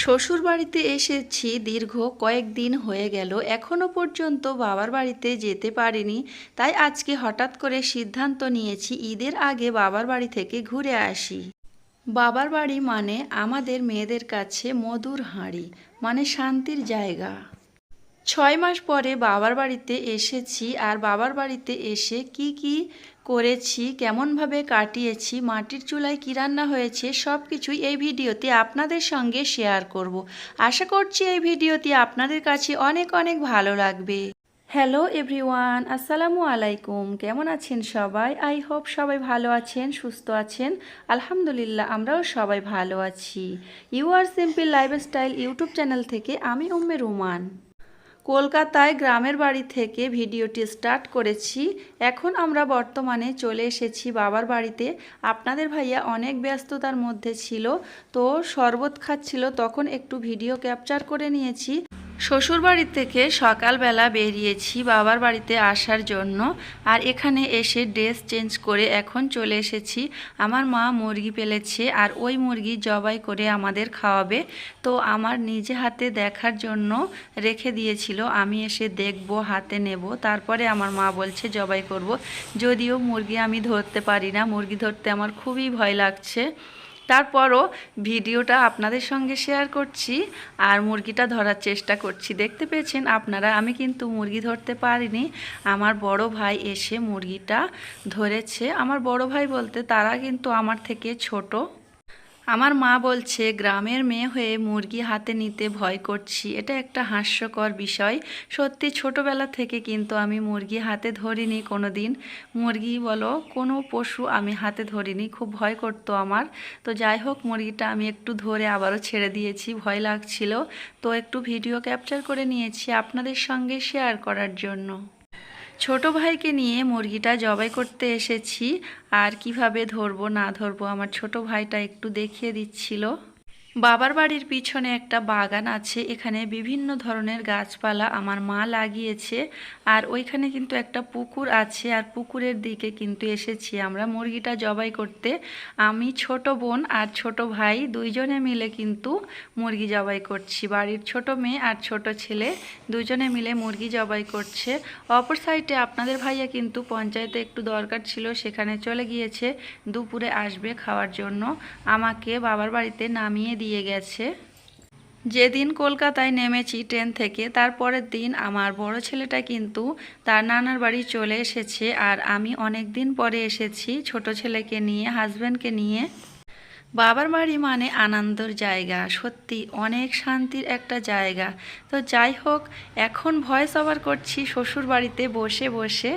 শ্বশুর বাড়িতে এসেছি দীর্ঘ কয়েকদিন হয়ে গেল, এখনও পর্যন্ত বাবার বাড়িতে যেতে পারিনি, তাই আজকে হঠাৎ করে সিদ্ধান্ত নিয়েছি ঈদের আগে বাবার বাড়ি থেকে ঘুরে আসি। বাবার বাড়ি মানে আমাদের মেয়েদের কাছে মধুর হাঁড়ি মানে শান্তির জায়গা। ছয় মাস পরে বাবার বাড়িতে এসেছি আর বাবার বাড়িতে এসে কি কি করেছি, কেমনভাবে কাটিয়েছি, মাটির চুলায় কী রান্না হয়েছে সব কিছুই এই ভিডিওতে আপনাদের সঙ্গে শেয়ার করব। আশা করছি এই ভিডিওটি আপনাদের কাছে অনেক অনেক ভালো লাগবে। হ্যালো এভরিওয়ান, আসসালামু আলাইকুম। কেমন আছেন সবাই? আই হোপ সবাই ভালো আছেন, সুস্থ আছেন। আলহামদুলিল্লাহ, আমরাও সবাই ভালো আছি। You are simple lifestyle YouTube channel থেকে আমি উম্মে রুমান। কলকাতায় গ্রামের বাড়ি থেকে ভিডিওটি স্টার্ট করেছি। এখন আমরা বর্তমানে চলে এসেছি বাবার বাড়িতে। আপনাদের ভাইয়া অনেক ব্যস্ততার মধ্যে ছিল, তো শরবত খাচ্ছিল, তখন একটু ভিডিও ক্যাপচার করে নিয়েছি। শ্বশুর বাড়ি থেকে সকালবেলা বেরিয়েছি বাবার বাড়িতে আসার জন্য আর এখানে এসে ড্রেস চেঞ্জ করে এখন চলে এসেছি। আমার মা মুরগি পেলেছে আর ওই মুরগি জবাই করে আমাদের খাওয়াবে। তো আমার নিজে হাতে দেখার জন্য রেখে দিয়েছিল। আমি এসে দেখব, হাতে নেব। তারপরে আমার মা বলছে, জবাই করব। যদিও মুরগি আমি ধরতে পারি না। মুরগি ধরতে আমার খুবই ভয় লাগছে। তারপরও ভিডিওটা আপনাদের সঙ্গে শেয়ার করছি আর মুরগিটা ধরার চেষ্টা করছি। দেখতে পেয়েছেন আপনারা, আমি কিন্তু মুরগি ধরতে পারিনি। আমার বড় ভাই এসে মুরগিটা ধরেছে। আমার বড় ভাই বলতে তারা কিন্তু আমার থেকে ছোট। আমার মা বলছে, গ্রামের মেয়ে হয়ে মুরগি হাতে নিতে ভয় করছি। এটা একটা হাস্যকর বিষয়। সত্যি ছোটবেলা থেকে কিন্তু আমি মুরগি হাতে ধরিনি কোনো দিন মুরগি বলো, কোনো পশু আমি হাতে ধরিনি। খুব ভয় করতো আমার। তো যাই হোক, মুরগিটা আমি একটু ধরে আবারও ছেড়ে দিয়েছি। ভয় লাগছিল। তো একটু ভিডিও ক্যাপচার করে নিয়েছি আপনাদের সঙ্গে শেয়ার করার জন্য। ছোট ভাইকে নিয়ে মুরগিটা জবাই করতে এসেছি। আর কীভাবে ধরবো না ধরবো আমার ছোট ভাইটা একটু দেখিয়ে দিচ্ছিল। বাবার বাড়ির পিছনে একটা বাগান আছে, এখানে বিভিন্ন ধরনের গাছপালা আমার মা লাগিয়েছে আর ওইখানে কিন্তু একটা পুকুর আছে আর পুকুরের দিকে কিন্তু এসেছি আমরা মুরগিটা জবাই করতে। আমি ছোট বোন আর ছোট ভাই দুইজনে মিলে কিন্তু মুরগি জবাই করছি। বাড়ির ছোট মেয়ে আর ছোট ছেলে দুজনে মিলে মুরগি জবাই করছে। অপর সাইডে আপনাদের ভাইয়া কিন্তু পঞ্চায়েতে একটু দরকার ছিল, সেখানে চলে গিয়েছে, দুপুরে আসবে খাওয়ার জন্য। আমাকে বাবার বাড়িতে নামিয়ে দিয়ে গেছে। যেদিন কলকাতায় নেমেছি ট্রেন থেকে তারপরের দিন আমার বড় ছেলেটা কিন্তু তার নানার বাড়ি চলে এসেছে আর আমি অনেক দিন পরে এসেছি ছোট ছেলেকে নিয়ে হাজব্যান্ডকে নিয়ে। বাবার বাড়ি মানে আনন্দর জায়গা, সত্যি অনেক শান্তির একটা জায়গা। তো যাই হোক, এখন ভয়েস ওভার করছি শ্বশুর বাড়িতে বসে বসে।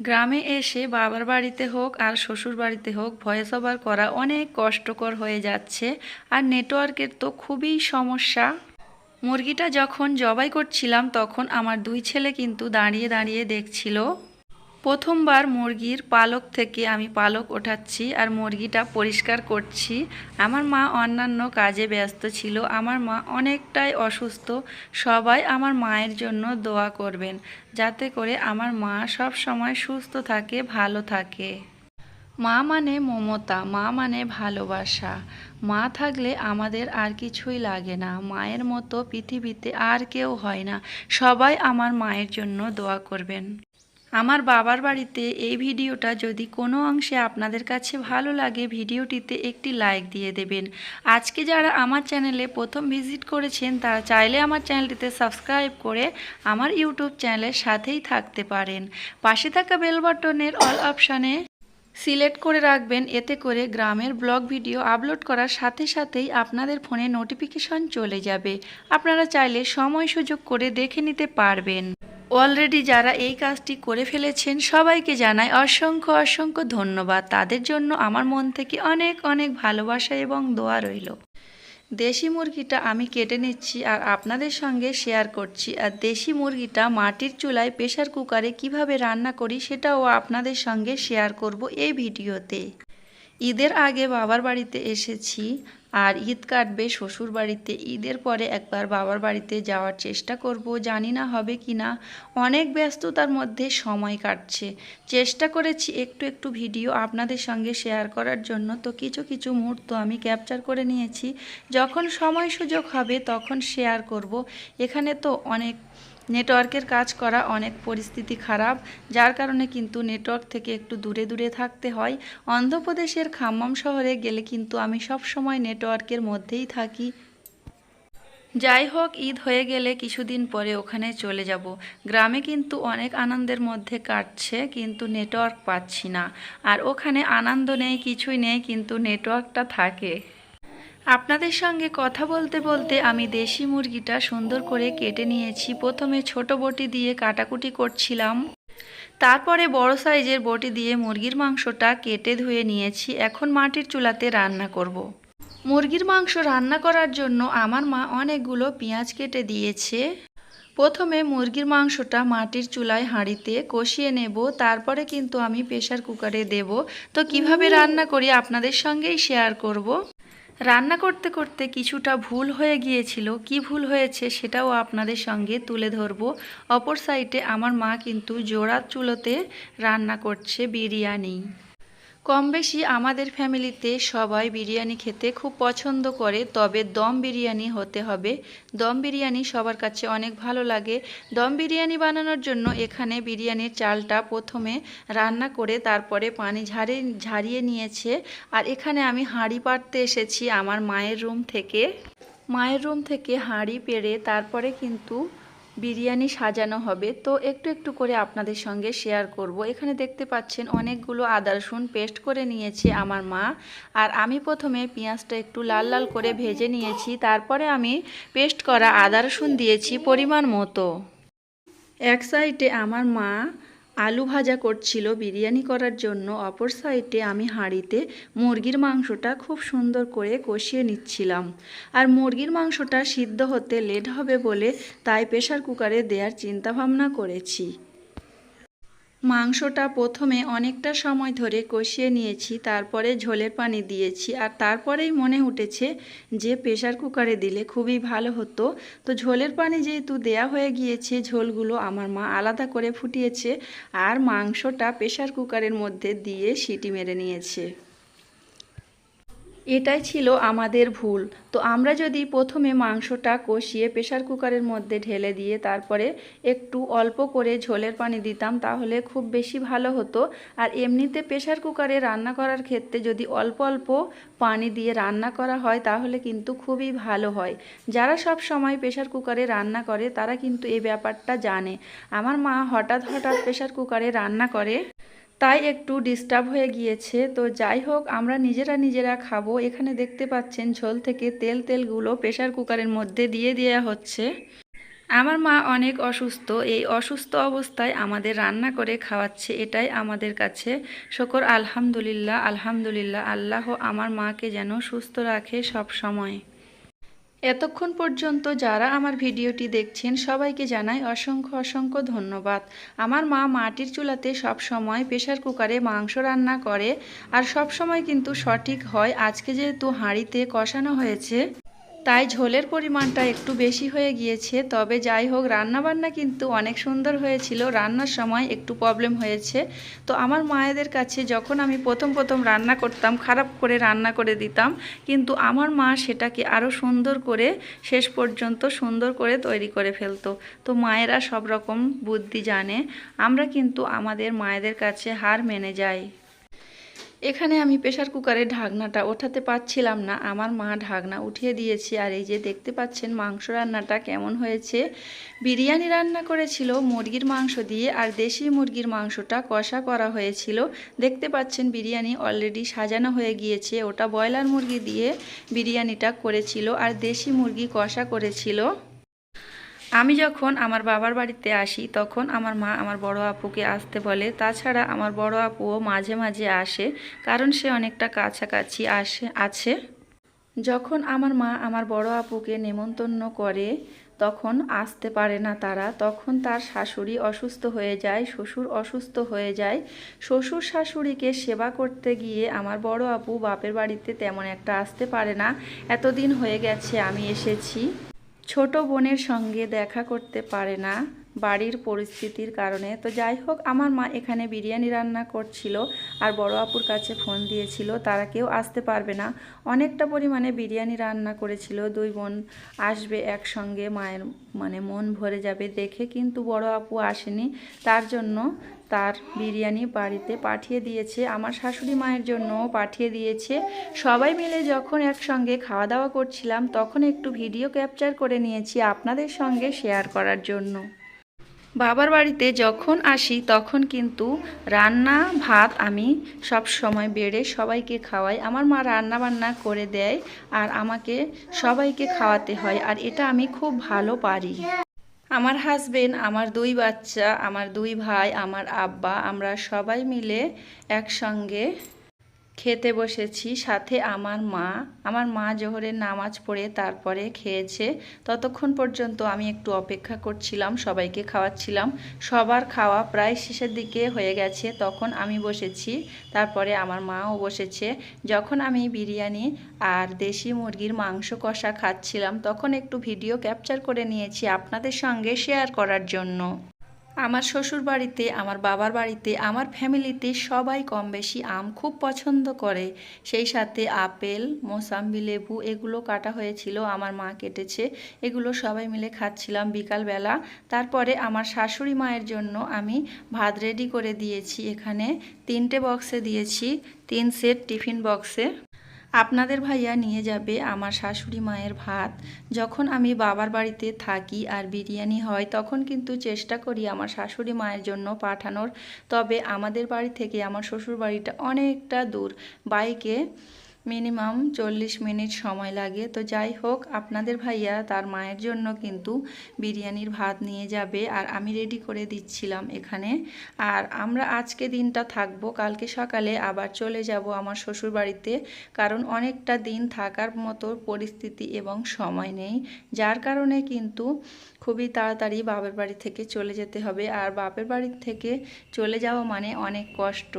গ্রামে এসে বাবার বাড়িতে হোক আর শ্বশুর বাড়িতে হোক ভয়েস ওভার করা অনেক কষ্টকর হয়ে যাচ্ছে আর নেটওয়ার্কের তো খুবই সমস্যা। মুরগিটা যখন জবাই করছিলাম তখন আমার দুই ছেলে কিন্তু দাঁড়িয়ে দাঁড়িয়ে দেখছিল। প্রথমবার মুরগির পালক থেকে আমি পালক ওঠাচ্ছি আর মুরগিটা পরিষ্কার করছি। আমার মা অন্যান্য কাজে ব্যস্ত ছিল। আমার মা অনেকটাই অসুস্থ। সবাই আমার মায়ের জন্য দোয়া করবেন, যাতে করে আমার মা সব সময় সুস্থ থাকে, ভালো থাকে। মা মানে মমতা, মা মানে ভালোবাসা। মা থাকলে আমাদের আর কিছুই লাগে না। মায়ের মতো পৃথিবীতে আর কেউ হয় না। সবাই আমার মায়ের জন্য দোয়া করবেন। আমার বাবার বাড়িতে এই ভিডিওটা যদি কোনো অংশে আপনাদের কাছে ভালো লাগে, ভিডিওটিতে একটি লাইক দিয়ে দেবেন। আজকে যারা আমার চ্যানেলে প্রথম ভিজিট করেছেন, তারা চাইলে আমার চ্যানেলটিতে সাবস্ক্রাইব করে আমার ইউটিউব চ্যানেলের সাথেই থাকতে পারেন। পাশে থাকা বেল বাটনের অল অপশানে সিলেক্ট করে রাখবেন। এতে করে গ্রামের ব্লগ ভিডিও আপলোড করার সাথে সাথেই আপনাদের ফোনে নোটিফিকেশন চলে যাবে। আপনারা চাইলে সময় সুযোগ করে দেখে নিতে পারবেন। অলরেডি যারা এই কাজটি করে ফেলেছেন, সবাইকে জানাই অসংখ্য অসংখ্য ধন্যবাদ। তাদের জন্য আমার মন থেকে অনেক অনেক ভালোবাসা এবং দোয়া রইল। দেশি মুরগিটা আমি কেটে নিচ্ছি আর আপনাদের সঙ্গে শেয়ার করছি। আর দেশি মুরগিটা মাটির চুলায় প্রেশার কুকারে কীভাবে রান্না করি সেটাও আপনাদের সঙ্গে শেয়ার করব এই ভিডিওতে। ঈদের আগে বাবার বাড়িতে এসেছি আর ঈদ কাটবে শ্বশুর বাড়িতে। ঈদের পরে একবার বাবার বাড়িতে যাওয়ার চেষ্টা করব, জানি না হবে কি না। অনেক ব্যস্ততার মধ্যে সময় কাটছে। চেষ্টা করেছি একটু একটু ভিডিও আপনাদের সঙ্গে শেয়ার করার জন্য। তো কিছু কিছু মুহূর্ত আমি ক্যাপচার করে নিয়েছি। যখন সময় সুযোগ হবে তখন শেয়ার করব। এখানে তো অনেক নেটওয়ার্কের কাজ করা অনেক পরিস্থিতি খারাপ, যার কারণে কিন্তু নেটওয়ার্ক থেকে একটু দূরে দূরে থাকতে হয়। অন্ধ্রপ্রদেশের খাম্মাম শহরে গেলে কিন্তু আমি সব সময় নেটওয়ার্কের মধ্যেই থাকি। যাই হোক, ঈদ হয়ে গেলে কিছুদিন পরে ওখানে চলে যাব। গ্রামে কিন্তু অনেক আনন্দের মধ্যে কাটছে, কিন্তু নেটওয়ার্ক পাচ্ছি না। আর ওখানে আনন্দ নেই, কিছুই নেই, কিন্তু নেটওয়ার্কটা থাকে। আপনাদের সঙ্গে কথা বলতে বলতে আমি দেশি মুরগিটা সুন্দর করে কেটে নিয়েছি। প্রথমে ছোট বটি দিয়ে কাটাকুটি করছিলাম। তারপরে বড় সাইজের বটি দিয়ে মুরগির মাংসটা কেটে ধুয়ে নিয়েছি। এখন মাটির চুলাতে রান্না করব। মুরগির মাংস রান্না করার জন্য আমার মা অনেকগুলো পেঁয়াজ কেটে দিয়েছে। প্রথমে মুরগির মাংসটা মাটির চুলায় হাঁড়িতে কষিয়ে নেব। তারপরে কিন্তু আমি প্রেশার কুকারে দেব। তো কীভাবে রান্না করি আপনাদের সঙ্গেই শেয়ার করব। রান্না করতে করতে কিছুটা ভুল হয়ে গিয়েছিল। কি ভুল হয়েছে সেটাও আপনাদের সঙ্গে তুলে ধরবো। অপর সাইডে আমার মা কিন্তু জোড়া চুলোতে রান্না করছে বিরিয়ানি। কম বেশি আমাদের ফ্যামিলিতে সবাই বিরিয়ানি খেতে খুব পছন্দ করে, তবে দম বিরিয়ানি হতে হবে। দম বিরিয়ানি সবার কাছে অনেক ভালো লাগে। দম বিরিয়ানি বানানোর জন্য এখানে বিরিয়ানির চালটা প্রথমে রান্না করে তারপরে পানি ঝাড়ে ঝারিয়ে নিয়েছে। আর এখানে আমি হাঁড়ি পাড়তে এসেছি আমার মায়ের রুম থেকে। মায়ের রুম থেকে হাঁড়ি পেড়ে তারপরে কিন্তু বিরিয়ানি সাজানো হবে। তো একটু একটু করে আপনাদের সঙ্গে শেয়ার করব। এখানে দেখতে পাচ্ছেন অনেকগুলো আদা, রসুন পেস্ট করে নিয়েছে আমার মা। আর আমি প্রথমে পেঁয়াজটা একটু লাল লাল করে ভেজে নিয়েছি। তারপরে আমি পেস্ট করা আদা, রসুন দিয়েছি পরিমাণ মতো। এক সাইডে আমার মা আলু ভাজা করছিল বিরিয়ানি করার জন্য। অপর সাইডে আমি হাঁড়িতে মুরগির মাংসটা খুব সুন্দর করে কষিয়ে নিচ্ছিলাম। আর মুরগির মাংসটা সিদ্ধ হতে লেট হবে বলে তাই প্রেশার কুকারে দেওয়ার চিন্তাভাবনা করেছি। মাংসটা প্রথমে অনেকটা সময় ধরে কষিয়ে নিয়েছি, তারপরে ঝোলের পানি দিয়েছি আর তারপরেই মনে উঠেছে যে প্রেশার কুকারে দিলে খুবই ভালো হতো। তো ঝোলের পানি যেহেতু দেয়া হয়ে গিয়েছে, ঝোলগুলো আমার মা আলাদা করে ফুটিয়েছে আর মাংসটা প্রেশার কুকারের মধ্যে দিয়ে সিটি মেরে নিয়েছে। এটাই ছিল আমাদের ভুল। তো আমরা যদি প্রথমে মাংসটা কষিয়ে প্রেশার কুকারের মধ্যে ঢেলে দিয়ে তারপরে একটু অল্প করে ঝোলের পানি দিতাম, তাহলে খুব বেশি ভালো হতো। আর এমনিতে প্রেশার কুকারে রান্না করার ক্ষেত্রে যদি অল্প অল্প পানি দিয়ে রান্না করা হয়, তাহলে কিন্তু খুবই ভালো হয়। যারা সব সময় প্রেশার কুকারে রান্না করে, তারা কিন্তু এই ব্যাপারটা জানে। আমার মা হঠাৎ হঠাৎ প্রেশার কুকারে রান্না করে। তাই একটু ডিস্টার্ব হয়ে গিয়েছে। তো যাই হোক, আমরা নিজেরা নিজেরা খাব। এখানে দেখতে পাচ্ছেন ঝোল থেকে তেল তেলগুলো প্রেশার কুকারের মধ্যে দিয়ে দেওয়া হচ্ছে। আমার মা অনেক অসুস্থ। এই অসুস্থ অবস্থায় আমাদের রান্না করে খাওয়াচ্ছে। এটাই আমাদের কাছে শকর। আলহামদুলিল্লাহ আলহামদুলিল্লাহ। আল্লাহ আমার মাকে যেন সুস্থ রাখে সব সময়। এতক্ষণ পর্যন্ত যারা আমার ভিডিওটি দেখছেন, সবাইকে জানাই অসংখ্য অসংখ্য ধন্যবাদ। আমার মা মাটির চুলাতে সব সময় প্রেশার কুকারে মাংস রান্না করে আর সব সময় কিন্তু সঠিক হয়। আজকে যেহেতু হাঁড়িতে কষানো হয়েছে তাই ঝোলের পরিমাণটা একটু বেশি হয়ে গিয়েছে, তবে যাই হোক, রান্নাবান্না কিন্তু অনেক সুন্দর হয়েছিল। রান্নার সময় একটু প্রবলেম হয়েছে। তো আমার মায়েদের কাছে যখন আমি প্রথম প্রথম রান্না করতাম, খারাপ করে রান্না করে দিতাম, কিন্তু আমার মা সেটাকে আরও সুন্দর করে শেষ পর্যন্ত সুন্দর করে তৈরি করে ফেলতো। তো মায়েরা সব রকম বুদ্ধি জানে। আমরা কিন্তু আমাদের মায়েদের কাছে হার মেনে যাই। এখানে আমি প্রেশার কুকারের ঢাকনাটা ওঠাতে পারছিলাম না। আমার মা ঢাকনা উঠিয়ে দিয়েছে আর এই যে দেখতে পাচ্ছেন মাংস রান্নাটা কেমন হয়েছে। বিরিয়ানি রান্না করেছিল মুরগির মাংস দিয়ে আর দেশি মুরগির মাংসটা কষা করা হয়েছিল। দেখতে পাচ্ছেন বিরিয়ানি অলরেডি সাজানো হয়ে গিয়েছে। ওটা ব্রয়লার মুরগি দিয়ে বিরিয়ানিটা করেছিল আর দেশি মুরগি কষা করেছিল। আমি যখন আমার বাবার বাড়িতে আসি, তখন আমার মা আমার বড় আপুকে আসতে বলে। তাছাড়া আমার বড় আপুও মাঝে মাঝে আসে, কারণ সে অনেকটা কাছাকাছি আসে, আছে। যখন আমার মা আমার বড় আপুকে নেমন্তন্ন করে, তখন আসতে পারে না তারা। তখন তার শাশুড়ি অসুস্থ হয়ে যায়, শ্বশুর অসুস্থ হয়ে যায়। শ্বশুর শাশুড়িকে সেবা করতে গিয়ে আমার বড় আপু বাপের বাড়িতে তেমন একটা আসতে পারে না। এতদিন হয়ে গেছে, আমি এসেছি। ছোট বোনের সঙ্গে দেখা করতে পারে না বাড়ির পরিস্থিতির কারণে। তো যাই হোক, আমার মা এখানে বিরিয়ানি রান্না করছিল আর বড় আপুর কাছে ফোন দিয়েছিল, তারা কেউ আসতে পারবে না। অনেকটা পরিমাণে বিরিয়ানি রান্না করেছিল, দুই বোন আসবে একসঙ্গে, মায়ের মানে মন ভরে যাবে দেখে, কিন্তু বড় আপু আসেনি। তার জন্য তার বিরিয়ানি বাড়িতে পাঠিয়ে দিয়েছে, আমার শাশুড়ি মায়ের জন্যও পাঠিয়ে দিয়েছে। সবাই মিলে যখন একসঙ্গে খাওয়া দাওয়া করছিলাম, তখন একটু ভিডিও ক্যাপচার করে নিয়েছি আপনাদের সঙ্গে শেয়ার করার জন্য। বাবার বাড়িতে যখন আসি, তখন কিন্তু রান্না, ভাত আমি সব সময় বেড়ে সবাইকে খাওয়াই। আমার মা রান্না বান্না করে দেয় আর আমাকে সবাইকে খাওয়াতে হয়, আর এটা আমি খুব ভালো পারি। আমার হাজবেন্ড আমার দুই বাচ্চা আমার দুই ভাই আমার আব্বা আমরা সবাই মিলে একসঙ্গে খেতে বসেছি, সাথে আমার মা। আমার মা জোহরের নামাজ পড়ে তারপরে খেয়েছে। ততক্ষণ পর্যন্ত আমি একটু অপেক্ষা করছিলাম, সবাইকে খাওয়াচ্ছিলাম। সবার খাওয়া প্রায় শেষের দিকে হয়ে গেছে। তখন আমি বসেছি, তারপরে আমার মাও বসেছে। যখন আমি বিরিয়ানি আর দেশি মুরগির মাংস কষা খাচ্ছিলাম, তখন একটু ভিডিও ক্যাপচার করে নিয়েছি আপনাদের সঙ্গে শেয়ার করার জন্য। আমার শ্বশুর বাড়িতে আমার বাবার বাড়িতে, আমার ফ্যামিলিতে সবাই কম বেশি আম খুব পছন্দ করে। সেই সাথে আপেল, মোসাম্বি লেবু এগুলো কাটা হয়েছিল, আমার মা কেটেছে। এগুলো সবাই মিলে খাচ্ছিলাম বিকালবেলা। তারপরে আমার শাশুড়ি মায়ের জন্য আমি ভাত রেডি করে দিয়েছি। এখানে তিনটে বক্সে দিয়েছি, তিন সেট টিফিন বক্সে আপনাদের ভাইয়া নিয়ে যাবে আমার শাশুড়ি মায়ের ভাত। যখন আমি বাবার বাড়িতে থাকি আর বিরিয়ানি হয়, তখন কিন্তু চেষ্টা করি আমার শাশুড়ি মায়ের জন্য পাঠানোর। তবে আমাদের বাড়ি থেকে আমার শ্বশুর বাড়িটা অনেকটা দূর। বাইকে মিনিমাম চল্লিশ মিনিট সময় লাগে। তো যাই হোক, আপনাদের ভাইয়া তার মায়ের জন্য কিন্তু বিরিয়ানির ভাত নিয়ে যাবে আর আমি রেডি করে দিচ্ছিলাম এখানে। আর আমরা আজকে দিনটা থাকব, কালকে সকালে আবার চলে যাব আমার শ্বশুর বাড়িতে, কারণ অনেকটা দিন থাকার মতো পরিস্থিতি এবং সময় নেই। যার কারণে কিন্তু খুবই তাড়াতাড়ি বাপের বাড়ি থেকে চলে যেতে হবে। আর বাপের বাড়ি থেকে চলে যাওয়া মানে অনেক কষ্ট।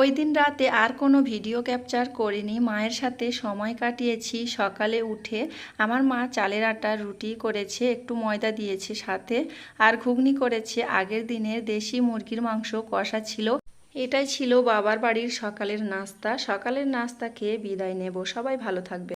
ওই দিন রাতে আর কোনো ভিডিও ক্যাপচার করিনি। মায়ের সাথে সময় কাটিয়েছি। সকালে উঠে আমার মা চালের আটা, রুটি করেছে, একটু ময়দা দিয়েছে সাথে আর ঘুগনি করেছে। আগের দিনের দেশি মুরগির মাংস কষা ছিল। এটাই ছিল বাবার বাড়ির সকালের নাস্তা। সকালের নাস্তা খেয়ে বিদায় নেব। সবাই ভালো থাকবে।